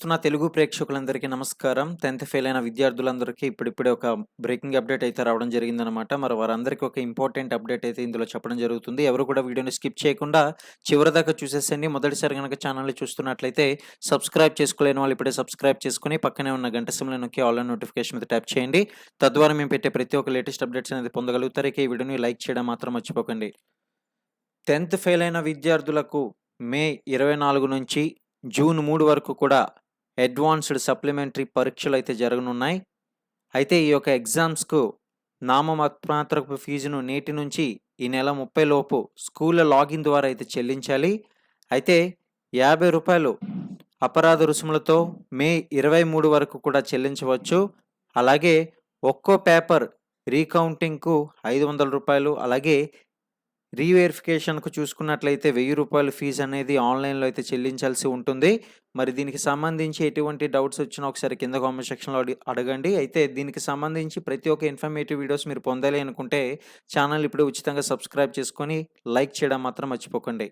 చూస్తున్న తెలుగు ప్రేక్షకులందరికీ నమస్కారం. 10థ్ ఫెయిల్ అయిన విద్యార్థులందరికీ ఇప్పుడిప్పుడే ఒక బ్రేకింగ్ అప్డేట్ అయితే రావడం జరిగిందనమాట. మరి వారందరికీ ఒక ఇంపార్టెంట్ అప్డేట్ అయితే ఇందులో చెప్పడం జరుగుతుంది. ఎవరు కూడా వీడియోని స్కిప్ చేయకుండా చివరిదాకా చూసేసేయండి. మొదటిసారి గనక ఛానల్‌ని చూస్తున్నట్లయితే సబ్స్క్రైబ్ చేసుకోలేని వాళ్ళు ఇప్పుడే సబ్స్క్రైబ్ చేసుకొని పక్కనే ఉన్న గంట సిమ్లో నొక్కి ఆన్లైన్ నోటిఫికేషన్ మీద ట్యాప్ చేయండి. తద్వారా మేము పెట్టే ప్రతి ఒక్క లేటెస్ట్ అప్డేట్స్ అనేది పొందగలుగుతారు. ఈ వీడియోని లైక్ చేయడం మాత్రం మర్చిపోకండి. 10థ్ ఫెయిల్ అయిన విద్యార్థులకు మే 24 నుంచి జూన్ మూడు వరకు కూడా అడ్వాన్స్డ్ సప్లిమెంటరీ పరీక్షలు అయితే జరగనున్నాయి. అయితే ఈ యొక్క ఎగ్జామ్స్‌కు నామమాత్రపు ఫీజును నేటి నుంచి ఈ నెల 30 లోపు స్కూళ్ళ లాగిన్ ద్వారా అయితే చెల్లించాలి. అయితే యాభై రూపాయలు అపరాధ రుసుములతో మే 23 వరకు కూడా చెల్లించవచ్చు. అలాగే ఒక్కో పేపర్ రీకౌంటింగ్‌కు రూ. 500 అలాగే రీవెరిఫికేషన్‌కు చూసుకున్నట్లయితే వెయ్యి రూపాయలు ఫీజు అనేది ఆన్‌లైన్‌లో అయితే చెల్లించాల్సి ఉంటుంది. మరి దీనికి సంబంధించి ఎటువంటి డౌట్స్ వచ్చినా ఒకసారి కింద కామెంట్ సెక్షన్‌లో అడగండి. అయితే దీనికి సంబంధించి ప్రతి ఒక్క ఇన్ఫర్మేటివ్ వీడియోస్ మీరు పొందాలి అనుకుంటే ఛానల్ ఇప్పుడే ఉచితంగా సబ్స్క్రైబ్ చేసుకొని లైక్ చేయడం మాత్రం మర్చిపోకండి.